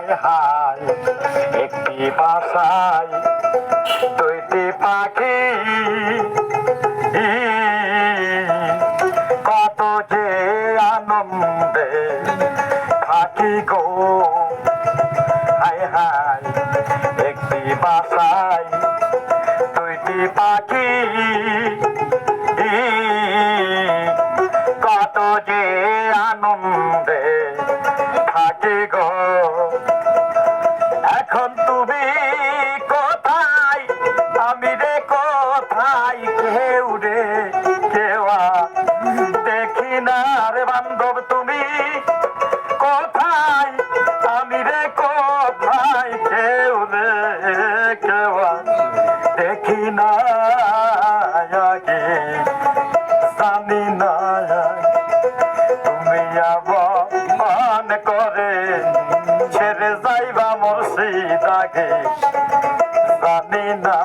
হায় হায়, একটি বাসায় দুইটি পাখি। কত যে আনন্দে থাকি গো। হায় হায়, একটি বাসায় দুইটি পাখি। কত যে আনন্দে না রে বান্ধব, তুমি কোথায়? আমি রে কোথায়? কেউ কেওয়া দেখি না জানি না তুমি আবার মান করে ছেড়ে যাইবা আগে জানি না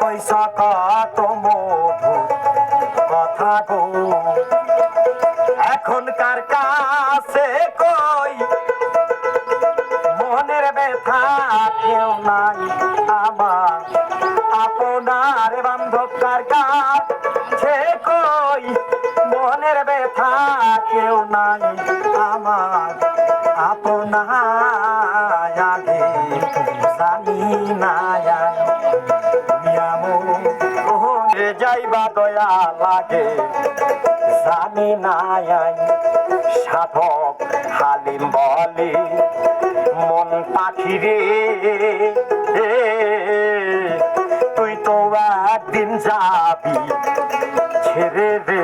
পয়সা কত মধু কথা গো এখনকার কাছে কই? মনের ব্যথা কেউ নাই আমার। আপনার বান্ধবকার কাছে কই? মনের ব্যথা কেউ নাই আমার। আপনার আগে জানি না ওহরে যাইবা দয়া লাগে? জানি না সাধক হালিম বলে, মন পাখি রে যাবি ছেড়ে রে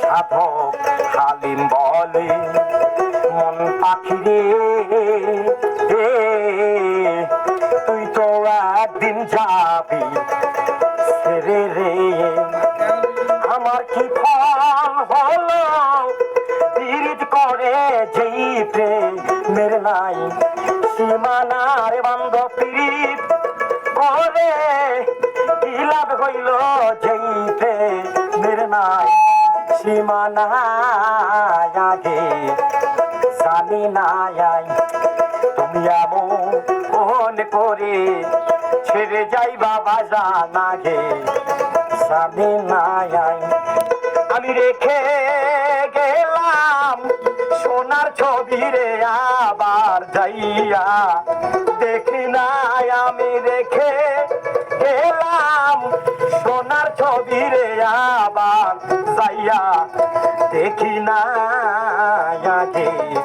সাধক হালিম বলে, মন পাখি রে তুই তো একদিন যাবি ছেড়ে রে আমার কি ফল? হলো পীড়িত করে যেই প্রেমের নাই, সীমানার বান্ধ পীড়িত করে লাভ হইল যেই প্রেমের নাই সীমানা আগে। জানি না তুমি এমন করে ছেড়ে যাই বাবা জানা গে জানি না আমি রেখে গেলাম সোনার ছবি রে আবার যাইয়া। দেখি নাই আমি রেখে যাইয়া দেখি না আগে।